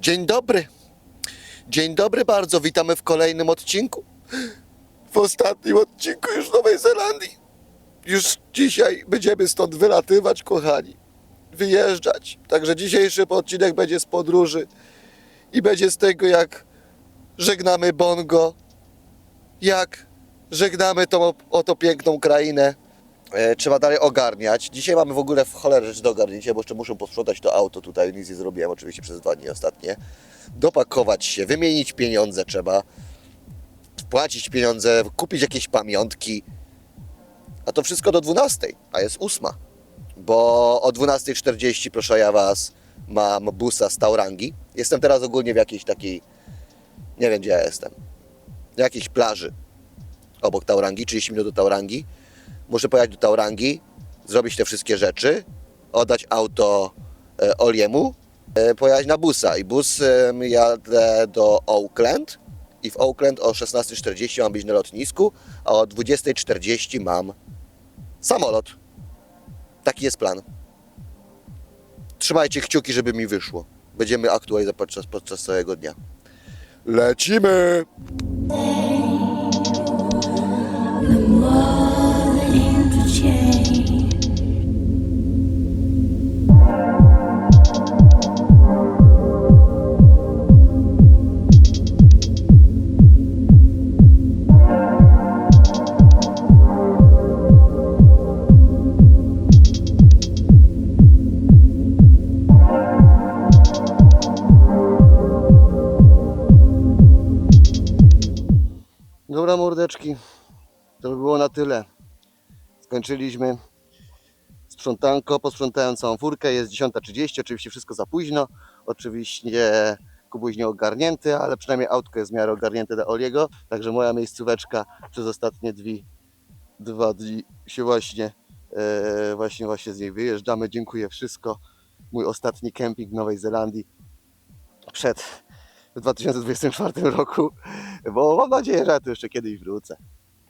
Dzień dobry. Dzień dobry bardzo, witamy w kolejnym odcinku. W ostatnim odcinku już Nowej Zelandii. Już dzisiaj będziemy stąd wylatywać, kochani. Wyjeżdżać. Także dzisiejszy odcinek będzie z podróży i będzie z tego, jak żegnamy Bongo, jak żegnamy tą oto piękną krainę. E, trzeba dalej ogarniać. Dzisiaj mamy w ogóle w cholerę rzeczy do ogarnięcia, bo jeszcze muszę posprzątać to auto tutaj. Nic nie zrobiłem oczywiście przez dwa dni ostatnie. Dopakować się, wymienić pieniądze trzeba. Wpłacić pieniądze, kupić jakieś pamiątki. A to wszystko do 12, a jest 8. Bo o 12.40, proszę ja Was, mam busa z Taurangi. Jestem teraz ogólnie w jakiejś takiej, nie wiem gdzie ja jestem, jakiejś plaży obok Taurangi, 30 minut do Taurangi. Muszę pojechać do Taurangi, zrobić te wszystkie rzeczy, oddać auto e, Oliemu, e, pojechać na busa. I bus e, jadę do Auckland i w Auckland o 16.40 mam być na lotnisku, a o 20.40 mam samolot. Taki jest plan. Trzymajcie kciuki, żeby mi wyszło. Będziemy aktualizować podczas, podczas całego dnia. Lecimy! To by było na tyle. Skończyliśmy sprzątanko, posprzątałem całą furkę, jest 10.30, oczywiście wszystko za późno, oczywiście kubuś nie ogarnięty, ale przynajmniej autko jest w miarę ogarnięte do Oliego, także moja miejscóweczka przez ostatnie dwie, dwa dni się właśnie, e, właśnie, właśnie z niej wyjeżdżamy. Dziękuję wszystko. Mój ostatni kemping w Nowej Zelandii przed w 2024 roku, bo mam nadzieję, że ja tu jeszcze kiedyś wrócę.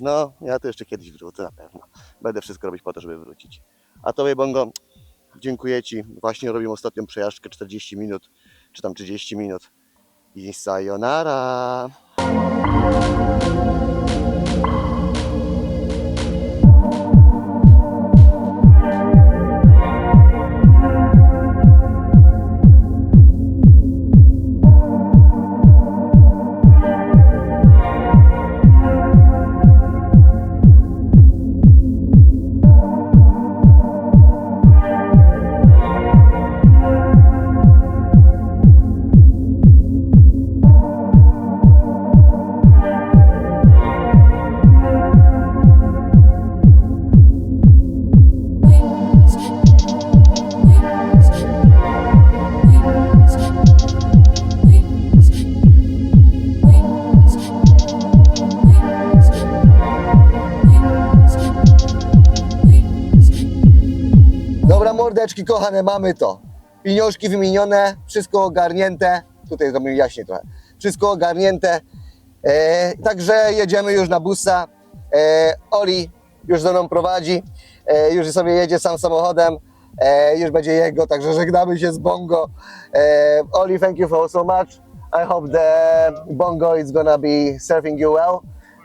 No, ja tu jeszcze kiedyś wrócę na pewno. Będę wszystko robić po to, żeby wrócić. A Tobie, Bongo, dziękuję Ci. Właśnie robimy ostatnią przejażdżkę 40 minut, czy tam 30 minut. I sayonara! Kochane, mamy to. Pieniążki wymienione, wszystko ogarnięte. Tutaj zrobimy jaśniej trochę. Wszystko ogarnięte. E, także jedziemy już na busa. E, Oli już za mną prowadzi. E, już sobie jedzie sam samochodem. E, już będzie jego, także żegnamy się z Bongo. E, Oli, thank you for so much. I hope the Bongo is gonna be serving you well.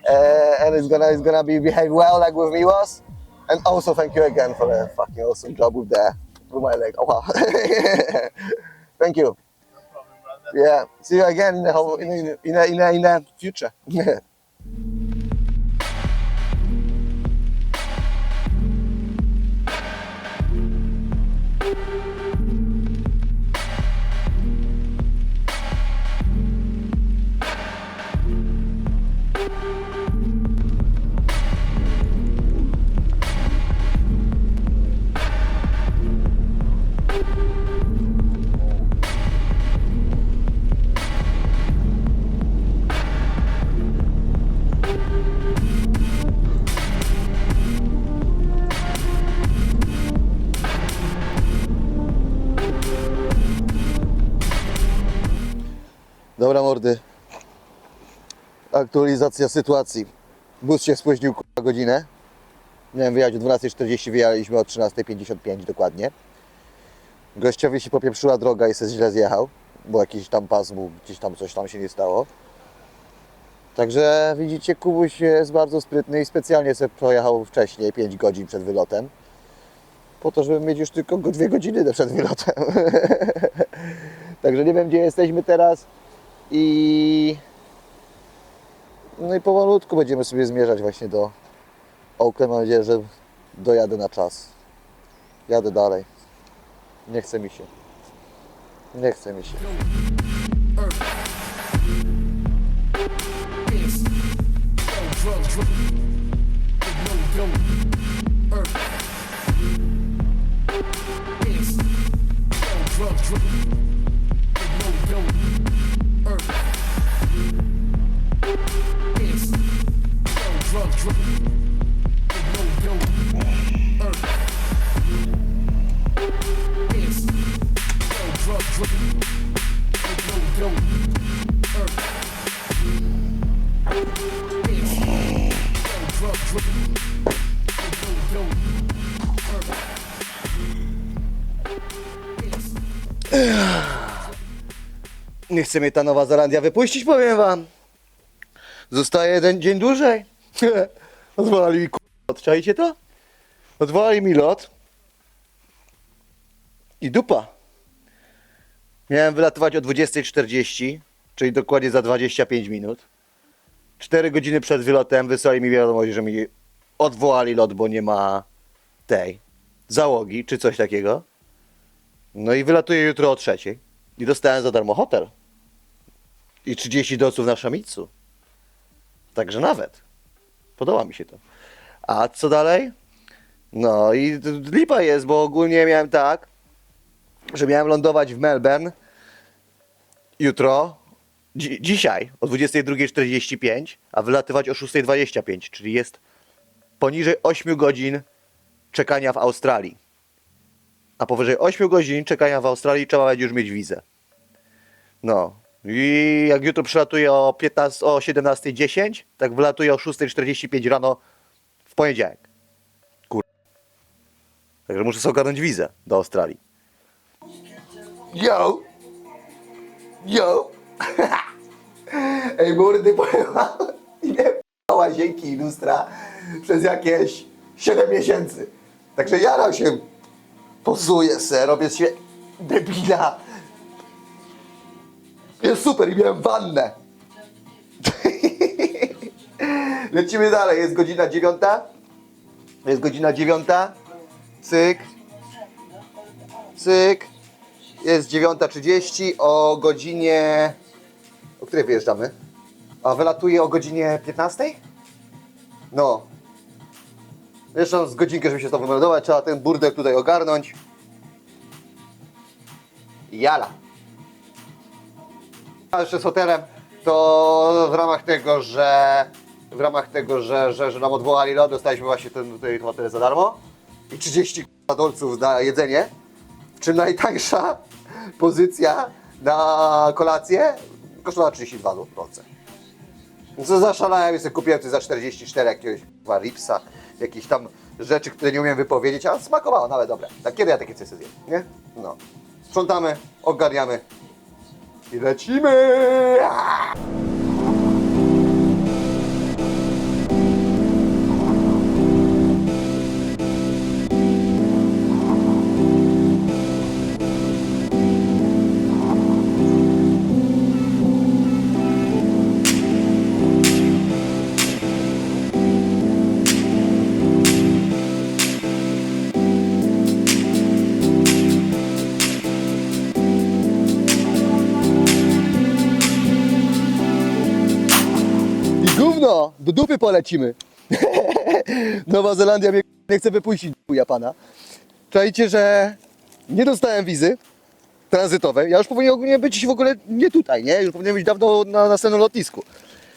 Uh, and it's gonna it's gonna be behave well like with me was. And also thank you again for a fucking awesome job with the with my leg. Oh wow. thank you. Yeah. See you again in the whole, in in the, in the, in the future. mordy. Aktualizacja sytuacji. Bus się spóźnił kurwa, godzinę. Miałem wyjechać o 12.40, wyjechaliśmy o 13.55 dokładnie. Gościowi się popieprzyła droga i se źle zjechał. bo jakiś tam pas był, gdzieś tam coś tam się nie stało. Także widzicie, Kubuś jest bardzo sprytny i specjalnie sobie pojechał wcześniej, 5 godzin przed wylotem. Po to, żeby mieć już tylko go 2 godziny przed wylotem. Także nie wiem, gdzie jesteśmy teraz. I no i powolutku będziemy sobie zmierzać właśnie do Oakland. Mam nadzieję, że dojadę na czas. Jadę dalej. Nie chce mi się. Nie chce mi się. Chce mnie ta Nowa Zelandia wypuścić, powiem wam. Zostaje jeden dzień dłużej. Odwołali mi lot, czajcie to? Odwołali mi lot. I dupa. Miałem wylatywać o 20.40, czyli dokładnie za 25 minut. 4 godziny przed wylotem wysłali mi wiadomość, że mi odwołali lot, bo nie ma tej załogi, czy coś takiego. No i wylatuję jutro o trzeciej. I dostałem za darmo hotel. I 30 dolców na szamicu. Także nawet. Podoba mi się to. A co dalej? No i lipa jest, bo ogólnie miałem tak, że miałem lądować w Melbourne jutro, dzi- dzisiaj o 22.45, a wylatywać o 6.25, czyli jest poniżej 8 godzin czekania w Australii. A powyżej 8 godzin czekania w Australii trzeba będzie już mieć wizę. No. I jak jutro przylatuję o, 15, o 17.10, tak wylatuję o 6.45 rano w poniedziałek. Kur... Także muszę sobie ogarnąć wizę do Australii. Yo! Yo! Ej, mordy, powiem nie łazienki i lustra przez jakieś 7 miesięcy. Także ja się pozuję se, robię się debila. Jest super i miałem wannę. Lecimy dalej, jest godzina dziewiąta. Jest godzina dziewiąta. Cyk. Cyk. Jest 9.30 o godzinie... O której wyjeżdżamy? A wylatuje o godzinie 15? No. Jeszcze z godzinkę, żeby się to wymeldować, trzeba ten burdel tutaj ogarnąć. Jala. A jeszcze z hotelem, to w ramach tego, że w ramach tego, że, że, że nam odwołali lot, dostaliśmy właśnie ten tutaj hotel za darmo i 30 dolców na jedzenie, w czym najtańsza pozycja na kolację kosztowała 32 dolce. No Co zaszalałem, sobie kupiłem tu za 44 jakiegoś chyba ripsa, jakieś tam rzeczy, które nie umiem wypowiedzieć, a smakowało nawet dobre. Tak kiedy ja takie coś zjem, nie? No. Sprzątamy, ogarniamy i lecimy! Do dupy polecimy. Nowa Zelandia mnie nie chce wypuścić, ja pana. Czajcie, że nie dostałem wizy tranzytowej. Ja już powinien ogólnie być w ogóle nie tutaj, nie? Już powinien być dawno na następnym lotnisku.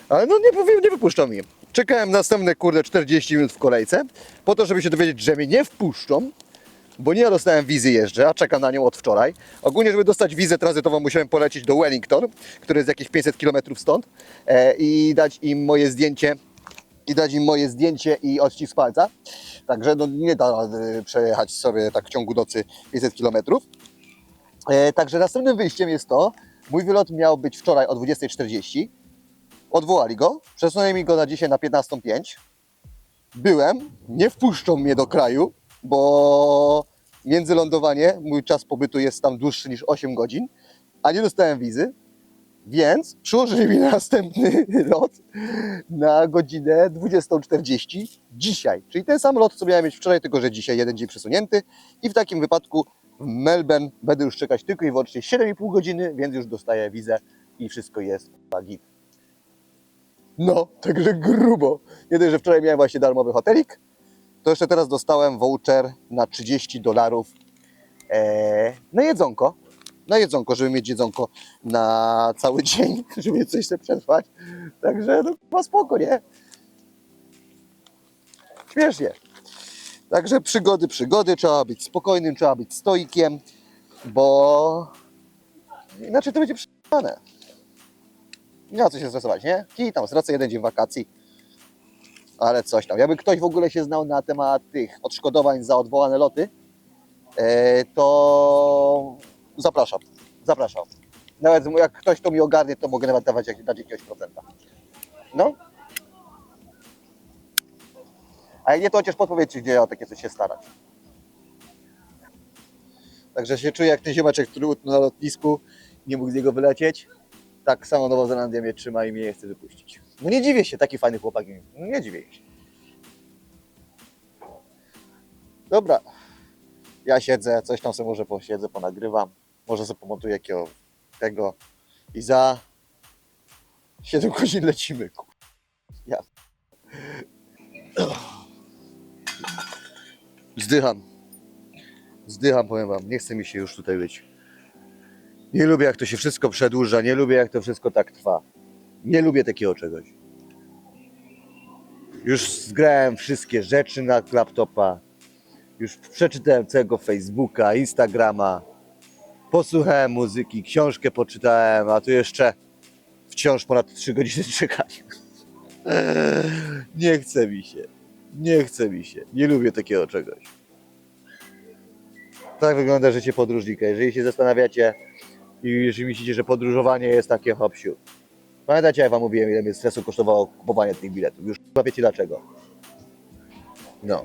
Ale no nie, nie wypuszczą mnie. Czekałem następne, kurde, 40 minut w kolejce, po to, żeby się dowiedzieć, że mnie nie wpuszczą, bo nie dostałem wizy jeszcze, a czekam na nią od wczoraj. Ogólnie, żeby dostać wizę tranzytową, musiałem polecieć do Wellington, który jest jakieś 500 km stąd e, i dać im moje zdjęcie i dać im moje zdjęcie i odcisk palca. Także no, nie da przejechać sobie tak w ciągu nocy 500 km. E, także następnym wyjściem jest to, Mój wylot miał być wczoraj o 20.40. Odwołali go, przesunęli mi go na dzisiaj na 15.05. Byłem, nie wpuszczą mnie do kraju, bo międzylądowanie, mój czas pobytu jest tam dłuższy niż 8 godzin, a nie dostałem wizy, więc przyłożyli mi następny lot na godzinę 20.40 dzisiaj. Czyli ten sam lot, co miałem mieć wczoraj, tylko że dzisiaj jeden dzień przesunięty i w takim wypadku w Melbourne będę już czekać tylko i wyłącznie 7,5 godziny, więc już dostaję wizę i wszystko jest git. No, także grubo. Nie dość, że wczoraj miałem właśnie darmowy hotelik, to jeszcze teraz dostałem voucher na 30 dolarów e, na jedzonko. Na jedzonko, żeby mieć jedzonko na cały dzień, żeby coś sobie przetrwać. Także no ma spoko, nie? Śmiesznie. Także przygody, przygody, trzeba być spokojnym, trzeba być stoikiem, bo inaczej to będzie przyjemne. Nie ma co się stresować, nie? I tam stracę jeden dzień wakacji. Ale coś tam. Jakby ktoś w ogóle się znał na temat tych odszkodowań za odwołane loty, e, to zapraszam. Zapraszam. Nawet jak ktoś to mi ogarnie, to mogę nawet dawać dać jakiegoś procenta. No. A jak nie, to chociaż podpowiedzcie, gdzie ja o takie coś się starać. Także się czuję jak ten ziomeczek, który utknął na lotnisku, nie mógł z niego wylecieć. Tak samo Nowa Zelandia mnie trzyma i mnie nie chce wypuścić. No nie dziwię się, taki fajny chłopak. No nie dziwię się. Dobra. Ja siedzę, coś tam sobie może posiedzę, ponagrywam. Może sobie pomontuję jakiego tego. I za 7 godzin lecimy. Ja. Zdycham. Zdycham, powiem wam. Nie chce mi się już tutaj być. Nie lubię, jak to się wszystko przedłuża. Nie lubię, jak to wszystko tak trwa. Nie lubię takiego czegoś. Już zgrałem wszystkie rzeczy na laptopa. Już przeczytałem całego Facebooka, Instagrama. Posłuchałem muzyki, książkę poczytałem, a tu jeszcze wciąż ponad 3 godziny czekania. Nie chce mi się. Nie chce mi się. Nie lubię takiego czegoś. Tak wygląda życie podróżnika. Jeżeli się zastanawiacie i jeżeli myślicie, że podróżowanie jest takie hop siu. Pamiętacie, jak wam mówiłem, ile mnie stresu kosztowało kupowanie tych biletów. Już wiecie dlaczego. No.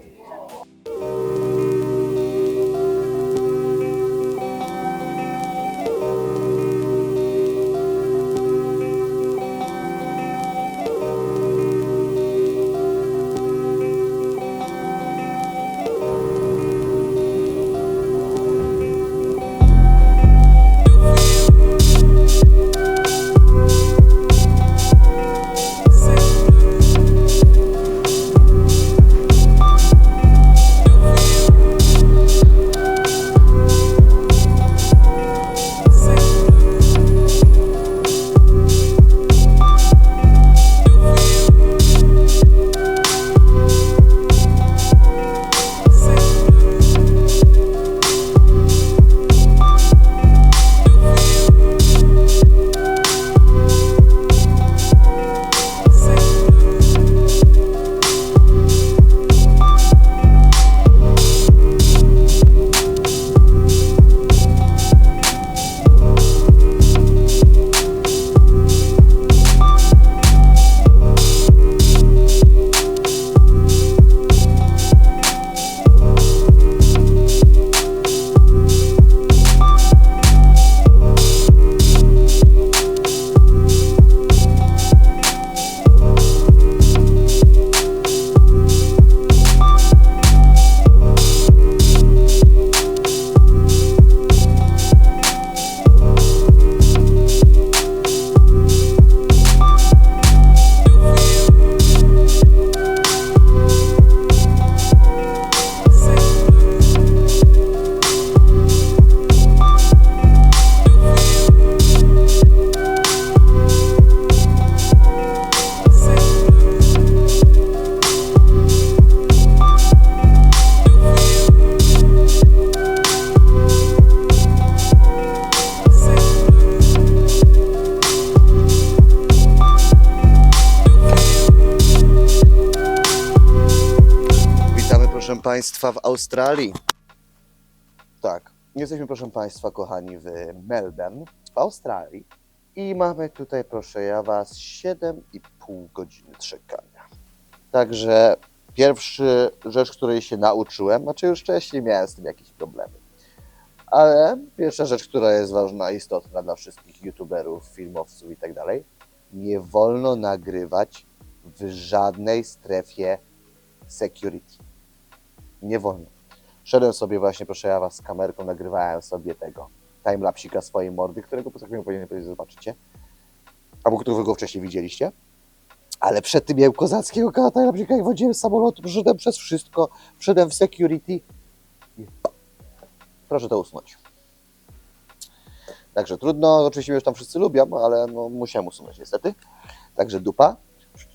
Państwa, w Australii. Tak. Jesteśmy, proszę Państwa, kochani, w Melbourne, w Australii i mamy tutaj, proszę ja Was, 7,5 godziny czekania. Także pierwszy rzecz, której się nauczyłem, znaczy już wcześniej miałem z tym jakieś problemy, ale pierwsza rzecz, która jest ważna, istotna dla wszystkich youtuberów, filmowców i tak dalej, nie wolno nagrywać w żadnej strefie security. Nie wolno. Szedłem sobie właśnie, proszę ja was, z kamerką, nagrywałem sobie tego timelapsika swojej mordy, którego po chwilę powinien powiedzieć, zobaczycie. Albo którego wcześniej widzieliście. Ale przed tym miałem kozackiego timelapsika, jak wchodziłem z samolotu, przeszedłem przez wszystko, wszedłem w security proszę to usunąć. Także trudno, oczywiście już tam wszyscy lubią, ale no, musiałem usunąć niestety. Także dupa,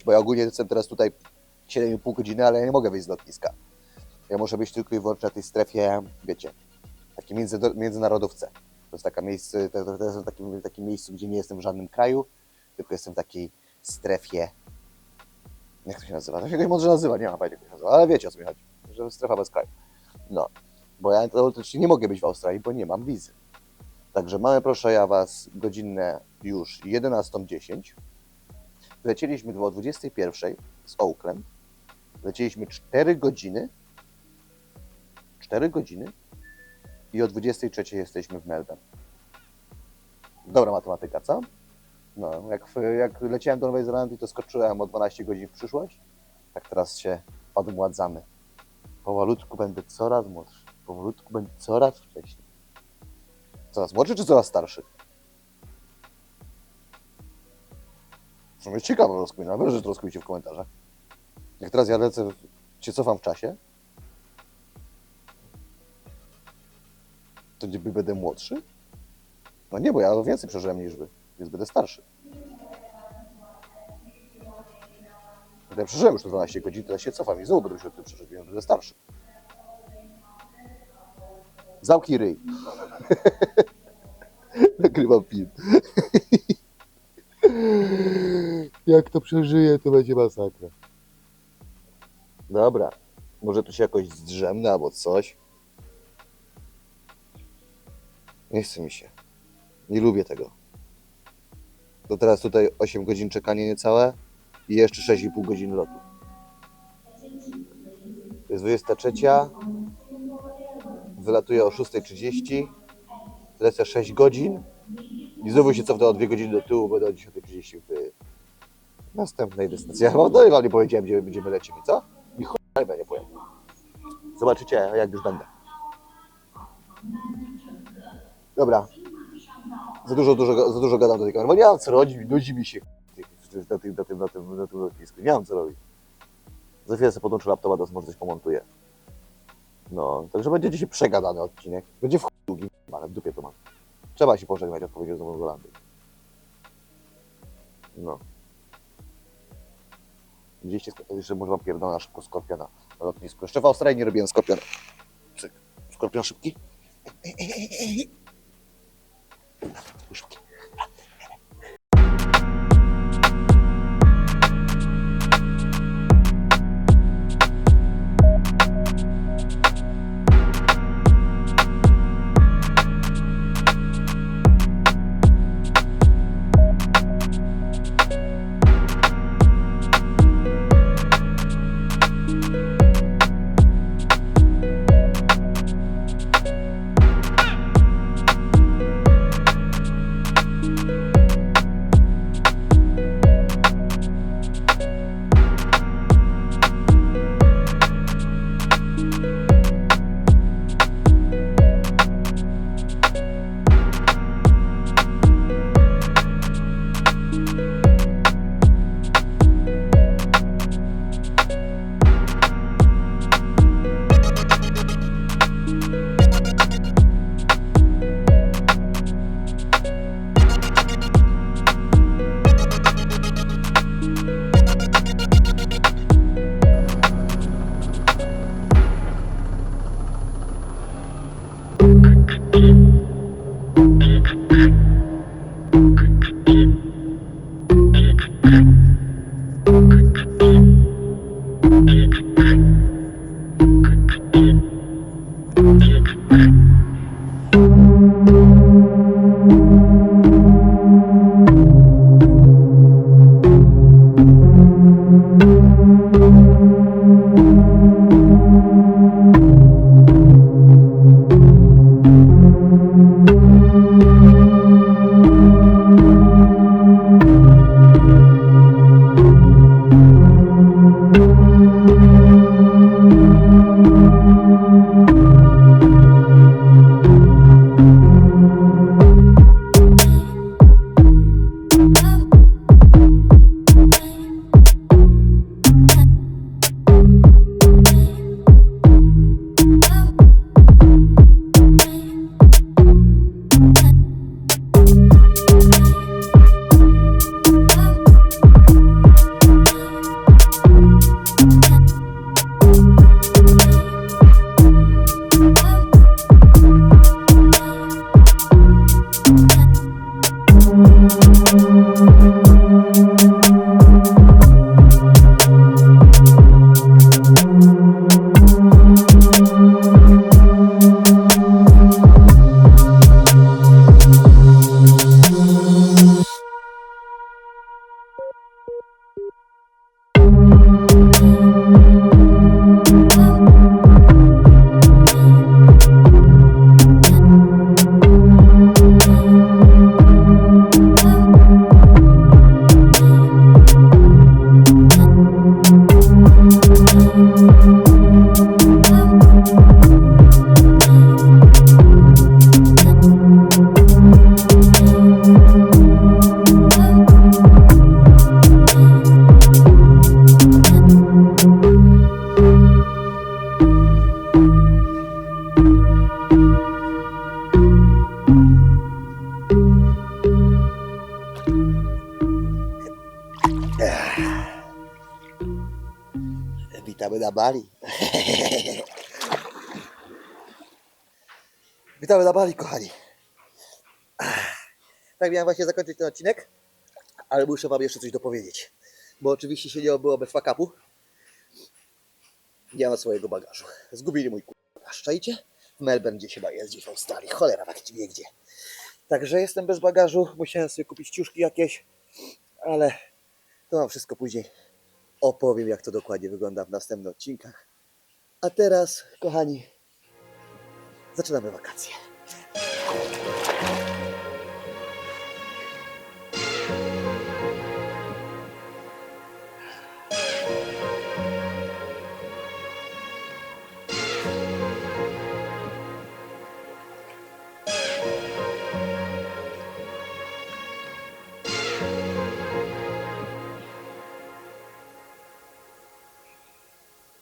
bo ja ogólnie jestem teraz tutaj 7,5 godziny, ale ja nie mogę wyjść z lotniska. Ja muszę być tylko i wyłącznie na tej strefie, wiecie, takiej między, międzynarodówce. To jest taka miejsce, to, to, jest takim, takim miejscu, gdzie nie jestem w żadnym kraju, tylko jestem w takiej strefie. Jak to się nazywa? To się jakoś mądrze nazywa, nie mam pojęcia jak to się nazywa, ale wiecie o co mi chodzi. Że strefa bez kraju. No, bo ja teoretycznie nie mogę być w Australii, bo nie mam wizy. Także mamy, proszę ja Was, godzinę już 11.10. Lecieliśmy o 21.00 z Oakland. Lecieliśmy 4 godziny 4 godziny i o 23 jesteśmy w Melbourne. Dobra matematyka, co? No, jak, jak leciałem do Nowej Zelandii, to skoczyłem o 12 godzin w przyszłość. Tak teraz się odmładzamy. Powolutku będę coraz młodszy. Powolutku będę coraz wcześniej. Coraz młodszy czy coraz starszy? To jest ciekawa rozkmina. Wy, że to rozkmincie w komentarzach. Jak teraz ja lecę, się cofam w czasie, niby będę młodszy? No nie, bo ja więcej przeżyłem niż wy, więc będę starszy. Ja przeżyłem już te 12 godzin, teraz się cofam i znowu będę się o tym przeżyć, więc będę starszy. Zamknij ryj. Nagrywam film. Jak to przeżyję, to będzie masakra. Dobra, może tu się jakoś zdrzemnę albo coś. Nie chce mi się. Nie lubię tego. To teraz tutaj 8 godzin czekanie niecałe i jeszcze 6,5 godzin lotu. Jest 23. Wylatuję o 6.30. Lecę 6 godzin. I znowu się cofnę o 2 godziny do tyłu, będę o 10.30 w następnej destynacji. Ja chyba dalej wam nie powiedziałem, gdzie będziemy lecieli, co? I chuj nie powiem. Zobaczycie, jak już będę. Dobra. Za dużo, dużo, za dużo gadam do tej kamery, bo nie mam co robić, nudzi mi się na tym, na tym, na tym, na tym lotnisku. Nie mam co robić. Za chwilę sobie podłączę laptopa, to może coś pomontuję. No, także będzie dzisiaj przegadany odcinek. Będzie w chuj długi, ale w dupie to mam. Trzeba się pożegnać odpowiedzią z Nową Zelandią. No. Widzieliście, że może wam pierdolę szybko skorpiona na lotnisku. Jeszcze w Australii nie robiłem skorpiona. Skorpion szybki. Szybki. na Bali, kochani. Tak miałem właśnie zakończyć ten odcinek, ale muszę wam jeszcze coś dopowiedzieć. Bo oczywiście się nie obyło bez fakapu. Ma swojego bagażu. Zgubili mój bagaż, czajcie? W Melbourne gdzieś chyba jest, gdzieś w Australii. Cholera właściwie gdzie. Także jestem bez bagażu, musiałem sobie kupić ciuszki jakieś, ale to wam wszystko później opowiem, jak to dokładnie wygląda w następnych odcinkach. A teraz, kochani, zaczynamy wakacje. Thank you.